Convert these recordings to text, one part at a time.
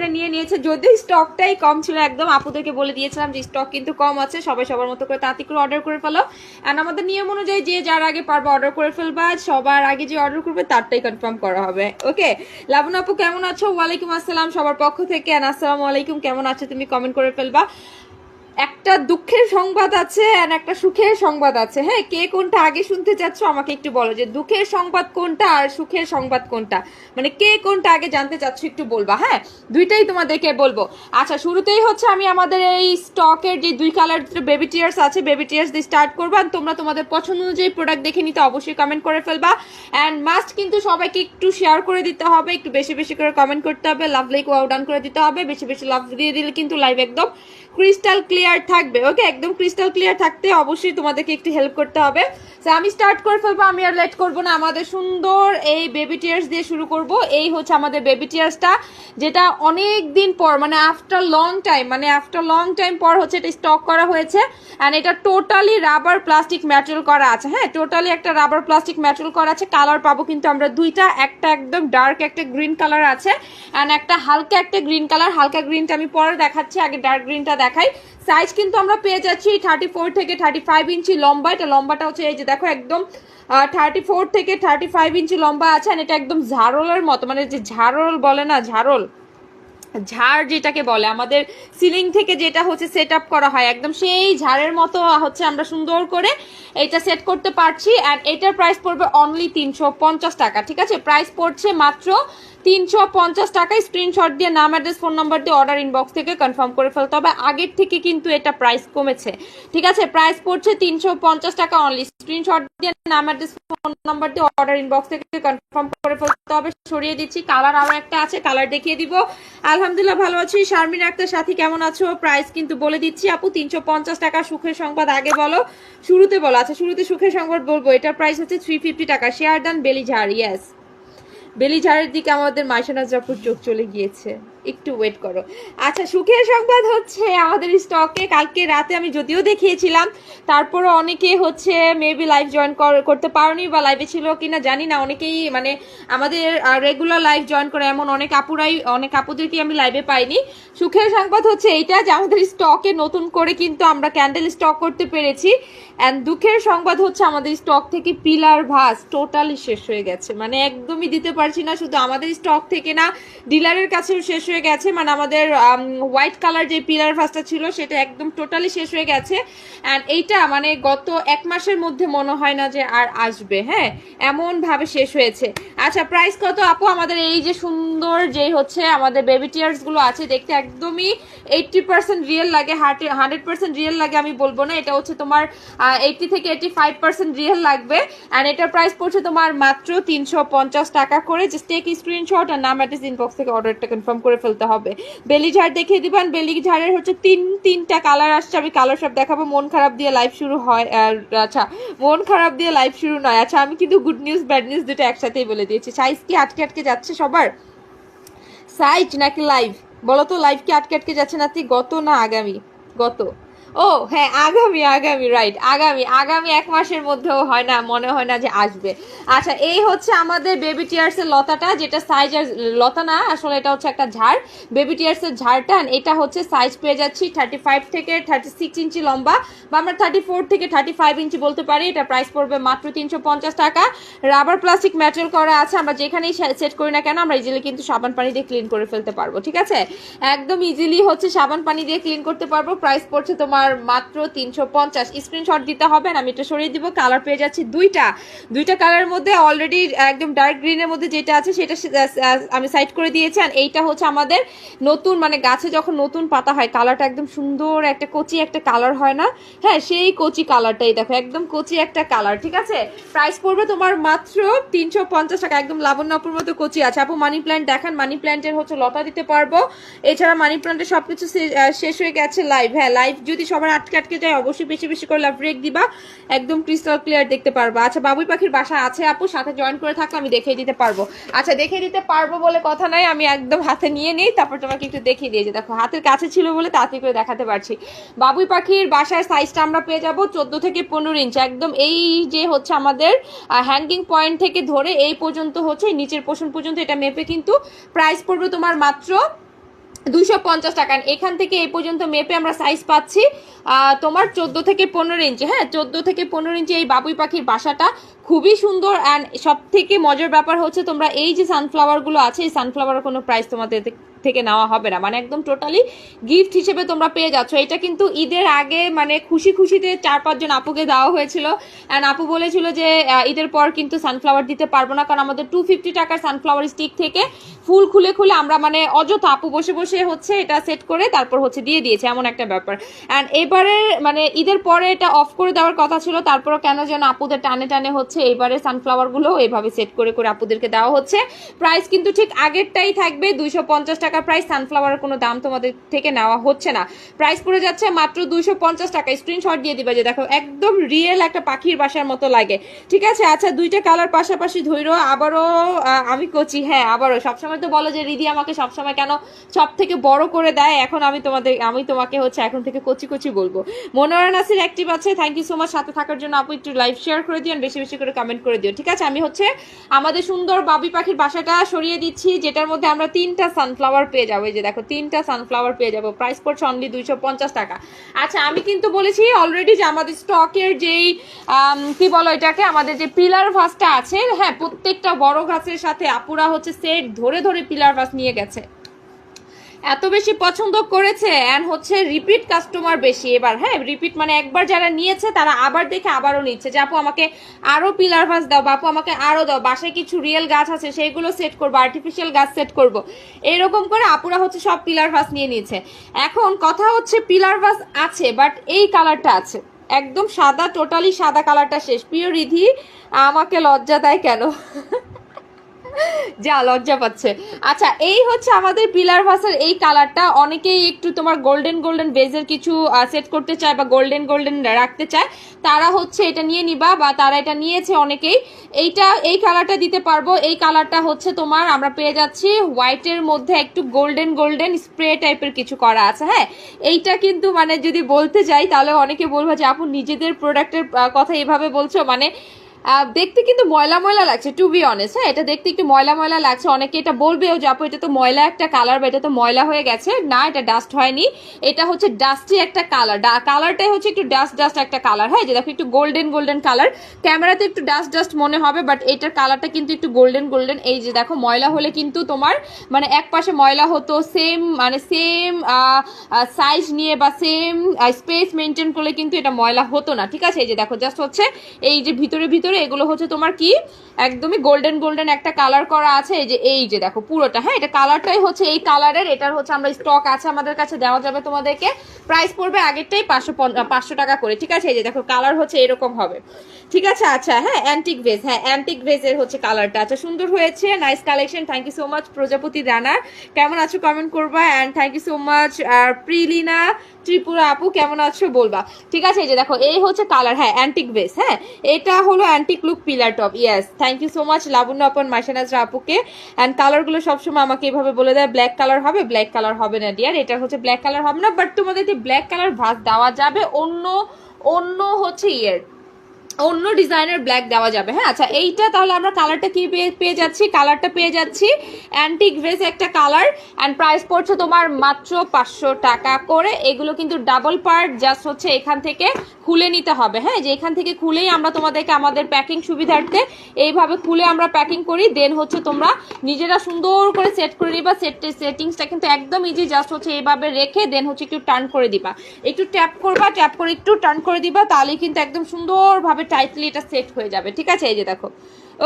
পয়েন্টে নিয়ে নিয়েছে। যদিও স্টকটাই কম ছিল, একদম আপুদেরকে বলে দিয়েছিলাম যে স্টক কিন্তু কম আছে, সবাই সবার মতো করে তাঁতি করে অর্ডার করে ফেলো। অ্যান্ড আমাদের নিয়ম অনুযায়ী যে যার আগে পারবে অর্ডার করে ফেলবা সবার আগে যে অর্ডার করবে, তারটাই কনফার্ম করা হবে। ওকে লাবণ আপু, কেমন আছো? ওয়ালাইকুম আসসালাম সবার পক্ষ থেকে। অ্যান্ড আসসালামু আলাইকুম, কেমন আছো তুমি? কমেন্ট করে ফেলবা। একটা দুঃখের সংবাদ আছে আর একটা সুখের সংবাদ আছে। হ্যাঁ কে কোনটা আগে শুনতে চাচ্ছ আমাকে একটু বলো যে দুঃখের সংবাদ কোনটা আর সুখের সংবাদ কোনটা? মানে কে কোনটা আগে জানতে চাচ্ছ একটু বলবা হ্যাঁ? দুইটাই তোমাদেরকে বলব। আচ্ছা শুরুতেই হচ্ছে আমি আমাদের এই স্টকের যে দুই কালার বেবি টিয়ার্স আছে বেবি টিয়ার্স দিয়ে স্টার্ট করব আর তোমরা তোমাদের পছন্দ অনুযায়ী প্রোডাক্ট দেখে নিতে অবশ্যই কমেন্ট করে ফেলবা। অ্যান্ড মাস্ট কিন্তু সবাইকে একটু শেয়ার করে দিতে হবে, একটু বেশি বেশি করে কমেন্ট করতে হবে লাভ লাইক ওয়াও করে দিতে হবে, বেশি বেশি লাভ দিয়ে দিলে কিন্তু লাইভ একদম ক্রিস্টাল ক্লিয়ার থাকবে ওকে একদম ক্রিস্টাল ক্লিয়ার থাকতে অবশ্যই তোমাদেরকে একটু হেল্প করতে হবে। তো আমি স্টার্ট করে ফেলব, আমি আর লেট করব না। আমাদের সুন্দর এই বেবি টিয়ার্স দিয়ে শুরু করব। এই হচ্ছে আমাদের বেবি টিয়ার্সটা যেটা অনেক দিন পর মানে আফটার লং টাইম মানে আফটার লং টাইম পর হচ্ছে এটা স্টক করা হয়েছে। অ্যান্ড এটা টোটালি রাবার প্লাস্টিক ম্যাটেরিয়াল করা আছে হ্যাঁ? টোটালি একটা রাবার প্লাস্টিক ম্যাটেরিয়াল করা আছে। কালার পাবো কিন্তু আমরা দুইটা, একটা একদম ডার্ক একটা গ্রিন কালার আছে। অ্যান্ড একটা হালকা একটা গ্রিন কালার হালকা গ্রিনটা আমি পরে দেখাচ্ছি, আগে ডার্ক গ্রিনটা দেখাই। সাইজ কিন্তু আমরা পেয়ে যাচ্ছি থার্টি থেকে থার্টি ইঞ্চি লম্বা। এটা লম্বাটা হচ্ছে এই যে দেখো একদম থার্টি থেকে থার্টি ইঞ্চি লম্বা আছে এটা একদম ঝাড়লের মতো মানে যে ঝাড়ল বলে না ঝাড়ল ঝাড় যেটাকে বলে, আমাদের সিলিং থেকে যেটা হচ্ছে সেট আপ করা হয়, একদম সেই ঝাড়ের মতো হচ্ছে আমরা সুন্দর করে এটা সেট করতে পারছি। অ্যান্ড এটার প্রাইস পড়বে অনলি তিনশো পঞ্চাশ টাকা, ঠিক আছে? প্রাইস পড়ছে মাত্র তিনশো পঞ্চাশ টাকায় স্ক্রিনশট দিয়ে নাম অ্যাড্রেস ফোন নাম্বার দিয়ে অর্ডার ইনবক্স থেকে কনফার্ম করে ফেলতে হবে। আগের থেকে কিন্তু এটা প্রাইস কমেছে। ঠিক আছে? প্রাইস পড়ছে তিনশো পঞ্চাশ টাকা অনলি স্ক্রিনশট দিয়ে নাম অ্যাড্রেস ফোন নাম্বার দিয়ে অর্ডার ইনবক্স থেকে কনফার্ম করে ফেলতে হবে। সরিয়ে দিচ্ছি। কালার আরও একটা আছে। কালার দেখিয়ে দিব। আলহামদুলিল্লাহ ভালো আছি। শারমিন আক্তার, সাথী কেমন আছো? প্রাইস কিন্তু বলে দিচ্ছি আপু, তিনশো পঞ্চাশ টাকা সুখের সংবাদ আগে বলো। শুরুতে বলো। আচ্ছা শুরুতে সুখের সংবাদ বলব। এটার প্রাইস হচ্ছে থ্রি ফিফটি টাকা। শেয়ার দান বেলি ঝাড় ইয়েস বেলি ঝাড়ের দিকে আমাদের মাইশানা জাপুর চোখ চলে গিয়েছে। একটু ওয়েট করো। আচ্ছা সুখের সংবাদ হচ্ছে আমাদের স্টকে কালকে রাতে আমি যদিও দেখিয়েছিলাম তারপরে অনেকে হচ্ছে মেবি লাইভ জয়েন করতে পারোনি বা লাইভে ছিল কিনা জানি না। অনেকেই মানে আমাদের রেগুলার লাইভ জয়েন করে এমন অনেক আপুরাই, অনেক আপুদেরকে আমি লাইভে পাইনি। সুখের সংবাদ হচ্ছে এইটা যে আমাদের স্টকে নতুন করে কিন্তু আমরা ক্যান্ডেল স্টক করতে পেরেছি। অ্যান্ড দুঃখের সংবাদ হচ্ছে আমাদের স্টক থেকে পিলার ভাস টোটালি শেষ হয়ে গেছে। মানে একদমই দিতে পারছি না, শুধু আমাদের স্টক থেকে না ডিলারের কাছেও শেষ হয়ে গেছে। মানে আমাদের হোয়াইট কালার যে পিলার ভাসটা ছিল, সেটা একদম টোটালি শেষ হয়ে গেছে। অ্যান্ড এইটা মানে গত এক মাসের মধ্যে মনে হয় না যে আর আসবে হ্যাঁ? এমন ভাবে শেষ হয়েছে। আচ্ছা প্রাইস কত? আপু, আমাদের এই যে সুন্দর যে হচ্ছে আমাদের বেবি টিয়ার্সগুলো আছে, দেখতে একদমই এইটটি পার্সেন্ট রিয়েল লাগে হান্ড্রেড পার্সেন্ট রিয়েল লাগে আমি বলব না। এটা হচ্ছে তোমার এইটটি থেকে এইটটি ফাইভ পার্সেন্ট রিয়েল লাগবে। অ্যান্ড এটার প্রাইস পড়ছে তোমার মাত্র তিনশো পঞ্চাশ টাকা করে। জাস্ট টেক স্ক্রিনশট আর নাম অ্যাড্রেস ইনবক্স থেকে অর্ডারটা কনফার্ম করে ফেলতে হবে। বেলি ঝাড় দেখিয়ে দিবেন। বেলি ঝাড়ের হচ্ছে তিন, তিনটা কালার আসছে। আমি কালার সব দেখাবো। মন খারাপ দিয়ে লাইভ শুরু হয়। আর আচ্ছা মন খারাপ দিয়ে লাইভ শুরু নয়। আচ্ছা আমি কিন্তু গুড নিউজ ব্যাড নিউজ দুটো একসাথেই বলে দিয়েছি। সাইজ কি আটকে আটকে যাচ্ছে সবার? সাইজ নাকি লাইভ বলো তো লাইভ কি আটকে আটকে যাচ্ছে না তুই গত না আগামী? গত। ও হ্যাঁ আগামী আগামী রাইট আগামী আগামী এক মাসের মধ্যেও হয় না, মনে হয় না যে আসবে। আচ্ছা এই হচ্ছে আমাদের বেবি টিয়ার্সের লতাটা, যেটা সাইজ আর লতা না, আসলে এটা হচ্ছে একটা ঝাড়। বেবি টিয়ার্সের ঝাড়টা, এটা হচ্ছে সাইজ পেয়ে যাচ্ছি থার্টি ফাইভ থেকে থার্টি সিক্স ইঞ্চি লম্বা বা আমরা থার্টি ফোর থেকে থার্টি ফাইভ ইঞ্চি বলতে পারি। এটা প্রাইস পড়বে মাত্র তিনশো পঞ্চাশ টাকা। রাবার প্লাস্টিক ম্যাটেরিয়াল করা আছে, আমরা যেখানেই সেট করি না কেন, আমরা ইজিলি কিন্তু সাবান পানি দিয়ে ক্লিন করে ফেলতে পারব, ঠিক আছে? একদম ইজিলি হচ্ছে সাবান পানি দিয়ে ক্লিন করতে পারব। প্রাইস পড়ছে তোমার মাত্র তিনশো পঞ্চাশ। স্ক্রিনশট দিতে হবে না আমি এটা সরিয়ে দিব। কালার পেয়ে যাচ্ছি দুইটা। দুইটা কালারের মধ্যে অলরেডি একদম ডার্ক গ্রিনের মধ্যে যেটা আছে সেটা আমি সাইড করে দিয়েছি। আর এইটা হচ্ছে আমাদের নতুন মানে গাছে যখন নতুন পাতা হয় কালারটা একদম সুন্দর একটা কচি একটা কালার হয় না? হ্যাঁ সেই কচি কালারটাই দেখো একদম কচি একটা কালার ঠিক আছে? প্রাইস পড়বে তোমার মাত্র তিনশো পঞ্চাশ টাকা একদম লাবণ্যপুর মতো কচি আছে। আপু মানি প্ল্যান্ট দেখান মানি প্ল্যান্টের হচ্ছে লতা দিতে পারব। এছাড়া মানি প্ল্যান্টের সবকিছু শে- আহ, শেষ হয়ে গেছে লাইভ হ্যাঁ লাইভ যদি সবার আটকে আটকে যায়, অবশ্যই বেশি বেশি করে লাভ ব্রেক দিবা। একদম ক্রিস্টাল ক্লিয়ার দেখতে পারবা। আচ্ছা বাবুই পাখির বাসা আছে আপু? সাথে জয়েন করে থাকলে আমি দেখিয়ে দিতে পারব। আচ্ছা দেখিয়ে দিতে পারব বলে কথা নাই, আমি একদম হাতে নিয়ে নিই, তারপর তোমাকে একটু দেখিয়ে দিয়েছি দেখো, হাতের কাছে ছিল বলে তাড়াতাড়ি করে দেখাতে পারছি। বাবুই পাখির বাসার সাইজটা আমরা পেয়ে যাব চোদ্দ থেকে পনেরো ইঞ্চ একদম এই যে হচ্ছে আমাদের হ্যাঙ্গিং পয়েন্ট থেকে ধরে এই পর্যন্ত হচ্ছে নিচের পোষণ পর্যন্ত এটা মেপে কিন্তু প্রাইস পড়বে তোমার মাত্র দুশো পঞ্চাশ টাকা। এখান থেকে এই পর্যন্ত মেপে আমরা সাইজ পাচ্ছি। তোমার চোদ্দ থেকে পনেরো ইঞ্চি হ্যাঁ চোদ্দ থেকে পনেরো ইঞ্চি এই বাবুই পাখির বাসাটা খুবই সুন্দর অ্যান্ড সব থেকে মজার ব্যাপার হচ্ছে তোমরা এই যে সানফ্লাওয়ারগুলো আছে, এই সানফ্লাওয়ারের কোনো প্রাইস তোমাদের থেকে নেওয়া হবে না। মানে একদম টোটালি গিফট হিসেবে তোমরা পেয়ে যাচ্ছ। এটা কিন্তু ঈদের আগে মানে খুশি খুশিতে চার পাঁচজন আপুকে দেওয়া হয়েছিল। অ্যান্ড আপু বলেছিল যে ঈদের পর কিন্তু সানফ্লাওয়ার দিতে পারব না। কারণ আমাদের টু ফিফটি টাকার সানফ্লাওয়ার স্টিক থেকে ফুল খুলে খুলে আমরা মানে অযথা আপু বসে বসে হচ্ছে এটা সেট করে তারপর হচ্ছে দিয়ে দিয়েছে। এমন একটা ব্যাপার। অ্যান্ড এবারে মানে ঈদের পরে এটা অফ করে দেওয়ার কথা ছিল। তারপরও কেন যেন আপুদের টানে টানে হচ্ছে এবারে সানফ্লাওয়ারগুলো এইভাবে সেট করে করে আপুদেরকে দেওয়া হচ্ছে। প্রাইস কিন্তু ঠিক আগেরটাই থাকবে। দুইশো পঞ্চাশ টাকা প্রাইস সানফ্লাওয়ারের কোনো দাম তোমাদের থেকে নেওয়া হচ্ছে না। প্রাইস পড়ে যাচ্ছে মাত্র দুইশো পঞ্চাশ টাকা স্ক্রিনশট দিয়ে দিবে যে দেখো, একদম রিয়েল একটা পাখির বাসার মতো লাগে। ঠিক আছে? আচ্ছা দুইটা কালার পাশাপাশি ধৈর্য, আবারও আমি কচি হ্যাঁ আবারও। সবসময় তো বলো যে, রিদি আমাকে সবসময় কেন সব থেকে বড় করে দেয়? এখন আমি তোমাদের, আমি তোমাকে হচ্ছে এখন থেকে কচি কচি বলব। মনোয়ারা নাসির অ্যাক্টিভ আছে। থ্যাংক ইউ সো মাচ সাথে থাকার জন্য আপু, একটু লাইভ শেয়ার করে দিও বেশি বেশি করে কমেন্ট করে দিও। ঠিক আছে? আমি হচ্ছে আমাদের সুন্দর বাবি পাখির বাসাটা সরিয়ে দিচ্ছি, যেটার মধ্যে আমরা তিনটা সানফ্লাওয়ার পেয়ে যাব, এই যে দেখো, তিনটা সানফ্লাওয়ার পেয়ে যাব। প্রাইস পড়ছে অনলি দুইশো পঞ্চাশ টাকা। আচ্ছা আমি কিন্তু বলেছি অলরেডি যে আমাদের স্টকের যেই কি বলো এটাকে, আমাদের যে পিলার ভাসটা আছে হ্যাঁ প্রত্যেকটা বড় গাছের সাথে আপুরা হচ্ছে সেট ধরে ধরে পিলার ভাস নিয়ে গেছে। এত বেশি পছন্দ করেছে অ্যান্ড হচ্ছে রিপিট কাস্টমার বেশি। এবার হ্যাঁ রিপিট মানে একবার যারা নিয়েছে, তারা আবার দেখে আবারও নিচ্ছে। যে আপু, আমাকে আরও পিলার ভাস দাও বাপু আমাকে আরও দাও। বাসায় কিছু রিয়েল গাছ আছে, সেইগুলো সেট করব আর্টিফিশিয়াল গাছ সেট করব। এরকম করে আপুরা হচ্ছে সব পিলার ভাস নিয়ে নিয়েছে। এখন কথা হচ্ছে পিলার ভাস আছে বাট এই কালারটা আছে। একদম সাদা টোটালি সাদা কালারটা শেষ। প্রিয় রিধি, আমাকে লজ্জা দেয় কেন? যা, লজ্জা পাচ্ছে। আচ্ছা এই হচ্ছে আমাদের পিলার ভাসের এই কালারটা অনেকেই একটু তোমার গোল্ডেন গোল্ডেন বেজের কিছু সেট করতে চায় বা গোল্ডেন গোল্ডেন রাখতে চায়। তারা হচ্ছে এটা নিয়ে নিবা বা তারা এটা নিয়েছে অনেকেই। এইটা, এই কালারটা দিতে পারব। এই কালারটা হচ্ছে তোমার, আমরা পেয়ে যাচ্ছি হোয়াইটের মধ্যে একটু গোল্ডেন গোল্ডেন স্প্রে টাইপের কিছু করা আছে হ্যাঁ? এইটা কিন্তু মানে যদি বলতে যাই, তাহলে অনেকে বলব যে, আপু, নিজেদের প্রোডাক্টের কথা এভাবে বলছো? মানে দেখতে কিন্তু ময়লা ময়লা লাগছে টু বি অনেস্ট হ্যাঁ এটা দেখতে একটু ময়লা ময়লা লাগছে। অনেকে এটা বলবেও যে, আপু, এটা তো ময়লা একটা কালার বা এটা তো ময়লা হয়ে গেছে। না, এটা ডাস্ট হয়নি। এটা হচ্ছে ডাস্টি একটা কালার কালারটাই হচ্ছে একটু ডাস্ট ডাস্ট একটা কালার হ্যাঁ যে দেখো একটু গোল্ডেন গোল্ডেন কালার ক্যামেরাতে একটু ডাস্ট ডাস্ট মনে হবে বাট এটার কালারটা কিন্তু একটু গোল্ডেন গোল্ডেন এই যে দেখো, ময়লা হলে কিন্তু তোমার মানে এক পাশে ময়লা হতো সেম মানে সেম সাইজ নিয়ে বা সেম স্পেস মেনটেন করলে কিন্তু এটা ময়লা হতো না, ঠিক আছে? এই যে দেখো জাস্ট হচ্ছে এই যে ভিতরে ভিতরে এগুলো হচ্ছে তোমার কি? একদমই গোল্ডেন গোল্ডেন একটা কালার করা আছে। এই যে এই যে দেখো, পুরোটা হ্যাঁ? এটা কালারটাই হচ্ছে এই কালারের এটার হচ্ছে আমরা স্টক আছে আমাদের কাছে, দেওয়া যাবে তোমাদেরকে। প্রাইস পড়বে আগেরটাই পাঁচশো পাঁচশো টাকা করে, ঠিক আছে? এই যে দেখো কালার হচ্ছে এরকম হবে। ঠিক আছে? আচ্ছা হ্যাঁ অ্যান্টিক ভেজ হ্যাঁ অ্যান্টিক ভেজের হচ্ছে কালারটা আচ্ছা সুন্দর হয়েছে nice collection thank you so much প্রজাপতি রানার কেমন আছো? কমেন্ট করবা and thank you so much আর প্রিলিনা ত্রিপুরা আপু, কেমন আছো বলবা? ঠিক আছে, এই যে দেখো, এই হচ্ছে কালার হ্যাঁ অ্যান্টিক বেস হ্যাঁ? এটা হলো antique look pillar top yes thank you so much Labanya আপন মার্শানাজরা আপুকে। অ্যান্ড কালারগুলো সবসময় আমাকে এভাবে বলে দেয় ব্ল্যাক কালার হবে ব্ল্যাক কালার হবে না ডিয়ার এটা হচ্ছে ব্ল্যাক কালার হবে না বাট তোমাদের তোমাদেরকে ব্ল্যাক কালার ভাস দেওয়া যাবে অন্য অন্য হচ্ছে ইয়ের অন্য ডিজাইনের ব্ল্যাক দেওয়া যাবে। হ্যাঁ আচ্ছা এইটা তাহলে আমরা কালারটা কি পেয়ে যাচ্ছি? কালারটা পেয়ে যাচ্ছি অ্যান্টিক ভেস একটা কালার অ্যান্ড প্রাইস পড়ছে তোমার মাত্র পাঁচশো টাকা করে। এগুলো কিন্তু ডাবল পার্ট জাস্ট হচ্ছে এখান থেকে খুলে নিতে হবে। হ্যাঁ যে এখান থেকে খুলেই আমরা তোমাদেরকে আমাদের প্যাকিং সুবিধার্থে এইভাবে খুলে আমরা প্যাকিং করি। দেন হচ্ছে তোমরা নিজেরা সুন্দর করে সেট করে নিবা। সেট সেটিংসটা কিন্তু একদম ইজি জাস্ট হচ্ছে এইভাবে রেখে দেন হচ্ছে একটু টার্ন করে দিবা। একটু ট্যাপ করবা ট্যাপ করে একটু টার্ন করে দিবা, তাহলেই কিন্তু একদম সুন্দরভাবে টাইটলি এটা সেট হয়ে যাবে ঠিক আছে? এই যে দেখো।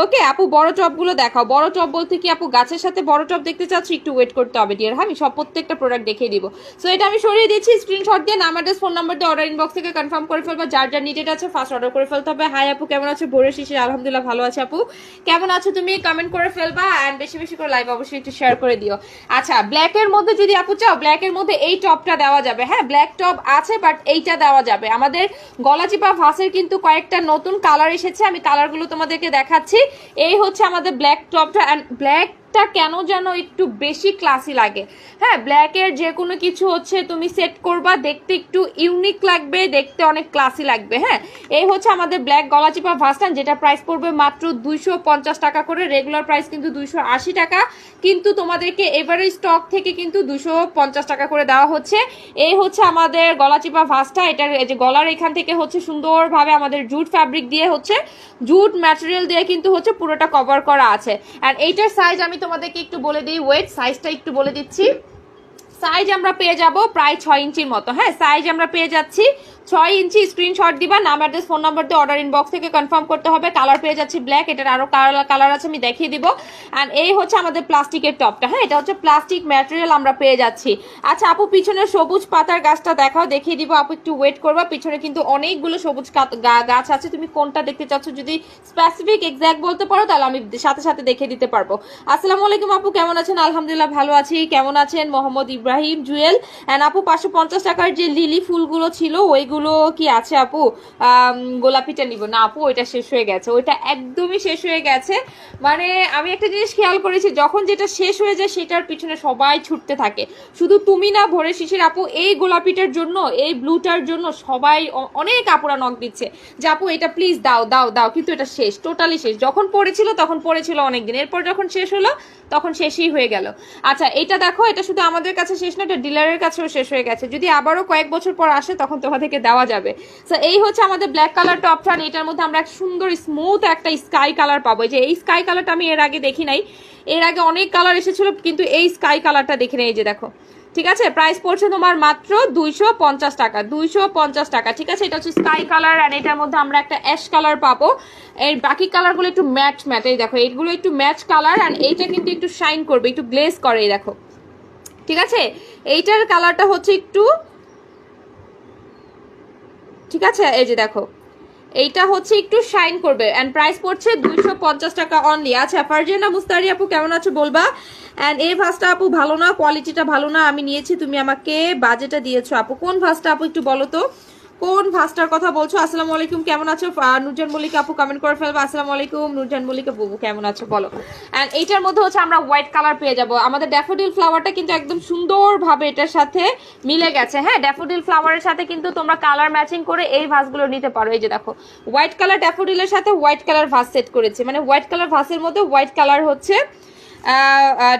ওকে আপু, বড় টপগুলো দেখাও। বড় টপ বলতে কি আপু, গাছের সাথে বড় টপ দেখতে চাচ্ছ? একটু ওয়েট করতে হবে ডিয়ার হ্যাঁ আমি সব প্রত্যেকটা প্রোডাক্ট দেখিয়ে দিব। সো এটা আমি সরিয়ে দিচ্ছি স্ক্রিনশট দিয়ে, নাম অ্যাড্রেস ফোন নাম্বার দিয়ে অর্ডার ইনবক্স থেকে কনফার্ম করে ফেলবা। যার যার নিডেড আছে ফার্স্ট অর্ডার করে ফেলতে হবে। হাই আপু, কেমন আছো? ভোরের শিশির আলহামদুলিল্লাহ ভালো আছে, আপু। কেমন আছো তুমি? কমেন্ট করে ফেলবা অ্যান্ড বেশি বেশি করে লাইভ অবশ্যই একটু শেয়ার করে দিও। আচ্ছা ব্ল্যাকের মধ্যে যদি আপু চাও ব্ল্যাকের মধ্যে এই টপটা দেওয়া যাবে। হ্যাঁ ব্ল্যাক টপ আছে বাট এইটা দেওয়া যাবে। আমাদের গলা চিপা ভাসের কিন্তু কয়েকটা নতুন কালার এসেছে। আমি কালারগুলো তোমাদেরকে দেখাচ্ছি। এই হচ্ছে আমাদের ব্ল্যাক টপটা অ্যান্ড ব্ল্যাক ব্ল্যাকটা কেন যেন একটু বেশি ক্লাসি লাগে। হ্যাঁ ব্ল্যাকের যে কোনো কিছু হচ্ছে তুমি সেট করবা, দেখতে একটু ইউনিক লাগবে, দেখতে অনেক ক্লাসি লাগবে হ্যাঁ? এই হচ্ছে আমাদের ব্ল্যাক গলা চিপা ভাস্টান যেটা প্রাইস পড়বে মাত্র দুইশো পঞ্চাশ টাকা করে। রেগুলার প্রাইস কিন্তু দুইশো আশি টাকা। কিন্তু তোমাদেরকে এভারেজ স্টক থেকে কিন্তু দুশো টাকা করে দেওয়া হচ্ছে। এই হচ্ছে আমাদের গলা চিপা ভাসটা এটার যে গলার এখান থেকে হচ্ছে সুন্দরভাবে আমাদের জুট ফ্যাব্রিক দিয়ে হচ্ছে। জুট ম্যাটেরিয়াল দিয়ে কিন্তু হচ্ছে পুরোটা কভার করা আছে। আর এইটার সাইজ আমি তোমাদেরকে একটু বলে দিই ওয়েট সাইজটা একটু বলে দিচ্ছি। সাইজ আমরা পেয়ে যাব প্রায় ছয় ইঞ্চির মতো হ্যাঁ? সাইজ আমরা পেয়ে যাচ্ছি ছয় ইঞ্চি স্ক্রিনশট দিবা, নাম অ্যাড্রেস ফোন নাম্বার দিয়ে অর্ডার ইনবক্স থেকে কনফার্ম করতে হবে। কালার পেয়ে যাচ্ছি ব্ল্যাক এটার আরও কালার আছে, আমি দেখিয়ে দিব। অ্যান্ড এই হচ্ছে আমাদের প্লাস্টিকের টপটা হ্যাঁ? এটা হচ্ছে প্লাস্টিক ম্যাটেরিয়াল আমরা পেয়ে যাচ্ছি। আচ্ছা আপু, পিছনে সবুজ পাতার গাছটা দেখাও, দেখিয়ে দিব। আপু, একটু ওয়েট করবা, পিছনে কিন্তু অনেকগুলো সবুজ গাছ আছে। তুমি কোনটা দেখতে চাচ্ছ, যদি স্পেসিফিক এক্স্যাক্ট বলতে পারো, তাহলে আমি সাথে সাথে দেখিয়ে দিতে পারব। আসসালামু আলাইকুম, আপু, কেমন আছেন? আলহামদুলিল্লাহ, ভালো আছি। কেমন আছেন? মোহাম্মদ ইব্রাহিম জুয়েল। অ্যান্ড আপু, পাঁচশো পঞ্চাশ টাকার যে লিলি ফুলগুলো ছিল, ওইগুলো কি আছে আপু? গোলাপিটা নিব। না আপু, ওইটা শেষ হয়ে গেছে। ওইটা একদমই শেষ হয়ে গেছে। মানে আমি একটা জিনিস খেয়াল করেছি, যখন যেটা শেষ হয়ে যায়, সেটার পিছনে সবাই ছুটতে থাকে। শুধু তুমি না, ভোরে শিশির আপু, এই গোলাপিটার জন্য, এই ব্লুটার জন্য সবাই অনেক আপুরা নক দিচ্ছে যে, আপু, এটা প্লিজ দাও দাও দাও। কিন্তু এটা শেষ টোটালি শেষ। যখন পড়েছিল, তখন পড়েছিল অনেকদিন। এরপর যখন শেষ হলো, তখন শেষই হয়ে গেল। আচ্ছা এটা দেখো, এটা শুধু আমাদের কাছে শেষ না, এটা ডিলারের কাছেও শেষ হয়ে গেছে। যদি আবারও কয়েক বছর পর আসে, তখন তোমাদেরকে দেওয়া যাবে। তো এই হচ্ছে আমাদের ব্ল্যাক কালার টপটা এটার মধ্যে আমরা এক সুন্দর স্মুথ একটা স্কাই কালার পাবো। যে এই স্কাই কালারটা আমি এর আগে দেখি নাই। এর আগে অনেক কালার এসেছিল, কিন্তু এই স্কাই কালারটা দেখি নাই যে দেখো। ঠিক আছে? প্রাইস পড়ছে তোমার মাত্র দুইশো পঞ্চাশ টাকা। দুইশো পঞ্চাশ টাকা। ঠিক আছে? এটা হচ্ছে স্কাই কালার আর এটার মধ্যে আমরা একটা অ্যাশ কালার পাবো। এর বাকি কালারগুলো একটু ম্যাচ ম্যাট এই দেখো, এইগুলো একটু ম্যাচ কালার আর এইটা কিন্তু একটু শাইন করবে, একটু গ্লেজ করে, এই দেখো। ঠিক আছে? এইটার কালারটা হচ্ছে একটু ঠিক আছে? এই যে দেখো। এইটা হচ্ছে একটু শাইন করবে। অ্যান্ড প্রাইস পড়ছে দুইশো পঞ্চাশ টাকা অনলি আচ্ছা ফারজানা মুস্তারি আপু, কেমন আছো বলবা? অ্যান্ড এই ভাসটা আপু ভালো না? কোয়ালিটিটা ভালো না? আমি নিয়েছি, তুমি আমাকে বাজেটটা দিয়েছ। আপু, কোন ভাসটা আপু একটু বলো তো? কোন ভাসটার কথা বলছো? আসসালামু আলাইকুম, কেমন আছো? নুরজান মল্লিক আপু কমেন্ট করে ফেলব। আসসালামু আলাইকুম, নুরজান মল্লিক আপু কেমন আছো? বলো। এন্ড এইটার মধ্যে হচ্ছে আমরা হোয়াইট কালার পেয়ে যাব। আমাদের ড্যাফোডিল ফ্লাওয়ারটা কিন্তু একদম সুন্দরভাবে এটার সাথে মিলে গেছে। হ্যাঁ ড্যাফোডিল ফ্লাওয়ারের সাথে কিন্তু তোমরা কালার ম্যাচিং করে এই ভাসগুলো নিতে পারো। এই যে দেখো হোয়াইট কালার ড্যাফোডিলের সাথে হোয়াইট কালার ভাস সেট করেছে। মানে হোয়াইট কালার ভাসের মধ্যে হোয়াইট কালার হচ্ছে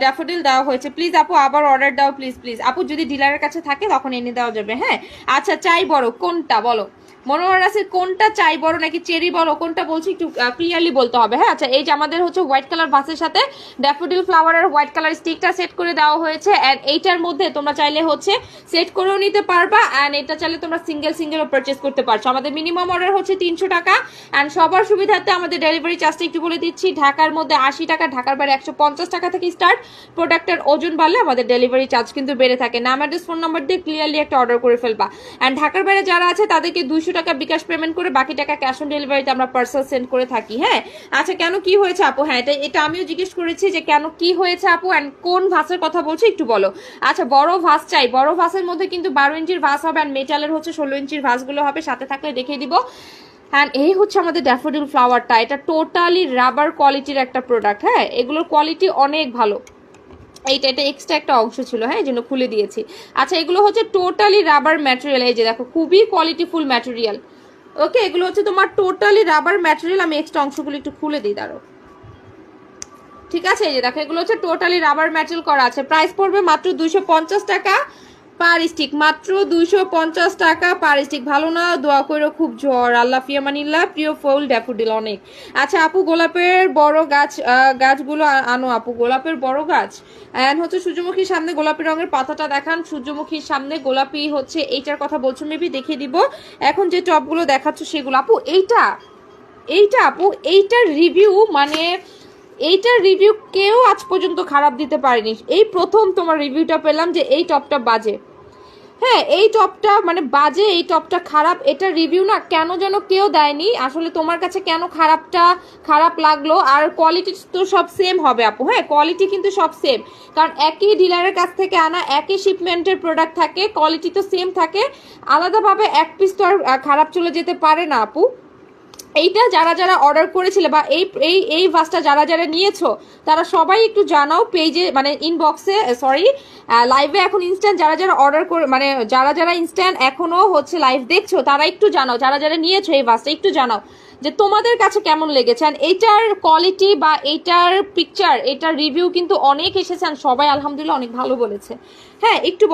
ড্যাফোডিল দেওয়া হয়েছে। প্লিজ আপু, আবার অর্ডার দাও প্লিজ প্লিজ আপু, যদি ডিলারের কাছে থাকে, তখন এনে দেওয়া যাবে হ্যাঁ? আচ্ছা চাই বড়, কোনটা? বলো। মনোহর রাসের কোনটা চাই বড় নাকি চেরি বড়? কোনটা বলছি একটু ক্লিয়ারলি বলতে হবে হ্যাঁ? আচ্ছা এই যে আমাদের হচ্ছে হোয়াইট কালার ভাসের সাথে ড্যাফোডিল ফ্লাওয়ারের হোয়াইট কালার স্টিকটা সেট করে দেওয়া হয়েছে অ্যান্ড এইটার মধ্যে তোমরা চাইলে হচ্ছে সেট করেও নিতে পারবা অ্যান্ড এটা চাইলে তোমরা সিঙ্গেল সিঙ্গেলও পারচেস করতে পারছ। আমাদের মিনিমাম অর্ডার হচ্ছে তিনশো টাকা অ্যান্ড সবার সুবিধার্থে আমাদের ডেলিভারি চার্জটা একটু বলে দিচ্ছি, ঢাকার মধ্যে আশি টাকা, ঢাকার বাইরে একশো পঞ্চাশ টাকা থেকে স্টার্ট প্রোডাক্টের ওজন বাড়লে আমাদের ডেলিভারি চার্জ কিন্তু বেড়ে থাকে। নাম অ্যাড্রেস ফোন নাম্বার দিয়ে ক্লিয়ারলি একটা অর্ডার করে ফেলবা। অ্যান্ড ঢাকার বাইরে যারা আছে তাদেরকে দুইশো টাকা বিকাশ পেমেন্ট করে বাকি টাকা ক্যাশ অন ডেলিভারিতে আমরা পার্সেল সেন্ড করে থাকি হ্যাঁ? আচ্ছা কেন কি হয়েছে আপু? হ্যাঁ এটা এটা আমিও জিজ্ঞেস করেছি যে কেন কি হয়েছে আপু? অ্যান্ড কোন ভাসের কথা বলছি একটু বলো। আচ্ছা বড় ভাস চাই। বড় ভাসের মধ্যে কিন্তু বারো ইঞ্চির ভাস হবে অ্যান্ড মেটালের হচ্ছে ষোলো ইঞ্চির ভাসগুলো হবে। সাথে থাকলে দেখিয়ে দিব। অ্যান্ড এই হচ্ছে আমাদের ড্যাফোডিল ফ্লাওয়ারটা এটা টোটালি রাবার কোয়ালিটির একটা প্রোডাক্ট হ্যাঁ? এগুলোর কোয়ালিটি অনেক ভালো। এইটা এটা এক্সট্রা একটা অংশ ছিল হ্যাঁ এই জন্য খুলে দিয়েছি। আচ্ছা এগুলো হচ্ছে টোটালি রাবার ম্যাটেরিয়াল এই যে দেখো, খুবই কোয়ালিটিফুল ম্যাটেরিয়াল ওকে এগুলো হচ্ছে তোমার টোটালি রাবার ম্যাটেরিয়াল আমি এক্সট্রা অংশগুলো একটু খুলে দিই দাঁড়ো ঠিক আছে, এই যে দেখো, এগুলো হচ্ছে টোটালি রাবার ম্যাটেরিয়াল করা আছে। প্রাইস পড়বে মাত্র দুইশো পঞ্চাশ টাকা। পার স্টিক মাত্র দুইশো পঞ্চাশ টাকা। পার স্টিক ভালো না, দোয়া করে খুব জ্বর। আল্লাহ ফিয়ামানিল্লাহ প্রিয় ফুল, ড্যাফোডিল অনেক। আচ্ছা আপু, গোলাপের বড় গাছ গাছগুলো আনো আপু। গোলাপের বড় গাছ? অ্যান্ড হচ্ছে সূর্যমুখীর সামনে গোলাপি রঙের পাতাটা দেখান। সূর্যমুখীর সামনে গোলাপি হচ্ছে, এইটার কথা বলছো মেবি দেখিয়ে দিব। এখন যে টপগুলো দেখাচ্ছ, সেগুলো। আপু, এইটা এইটা আপু, এইটার রিভিউ মানে এইটার রিভিউ কেউ আজ পর্যন্ত খারাপ দিতে পারেনি। এই প্রথম তোমার রিভিউটা পেলাম যে এই টপটা বাজে। হ্যাঁ এই টপটা মানে বাজে, এই টপটা খারাপ, এটা রিভিউ না কেন যেন কেউ দেয়নি। আসলে তোমার কাছে কেন খারাপটা, খারাপ লাগল? আর কোয়ালিটি তো সব সেম হবে আপু হ্যাঁ? কোয়ালিটি কিন্তু সব সেম কারণ একই ডিলারের কাছ থেকে আনা, একই শিপমেন্টের প্রোডাক্ট থাকে কোয়ালিটি তো সেম থাকে। আলাদাভাবে এক পিস তো আর খারাপ চলে যেতে পারে না আপু। এইটা যারা যারা অর্ডার করেছিলে বা এই এই এই ভাসটা যারা যারা নিয়েছো, তারা সবাই একটু জানাও পেজে মানে ইনবক্সে সরি লাইভে এখন ইনস্ট্যান্ট যারা যারা অর্ডার করে মানে যারা যারা ইনস্ট্যান্ট এখনও হচ্ছে লাইভ দেখছ, তারা একটু জানাও। যারা যারা নিয়েছো এই ভাসটা একটু জানাও যে তোমাদের কাছে কেমন লেগেছে। এইটার কোয়ালিটি বা এইটার পিকচার এটার রিভিউ কিন্তু অনেক এসেছে। সবাই আলহামদুলিল্লাহ অনেক ভালো বলেছে। হ্যাঁ একটু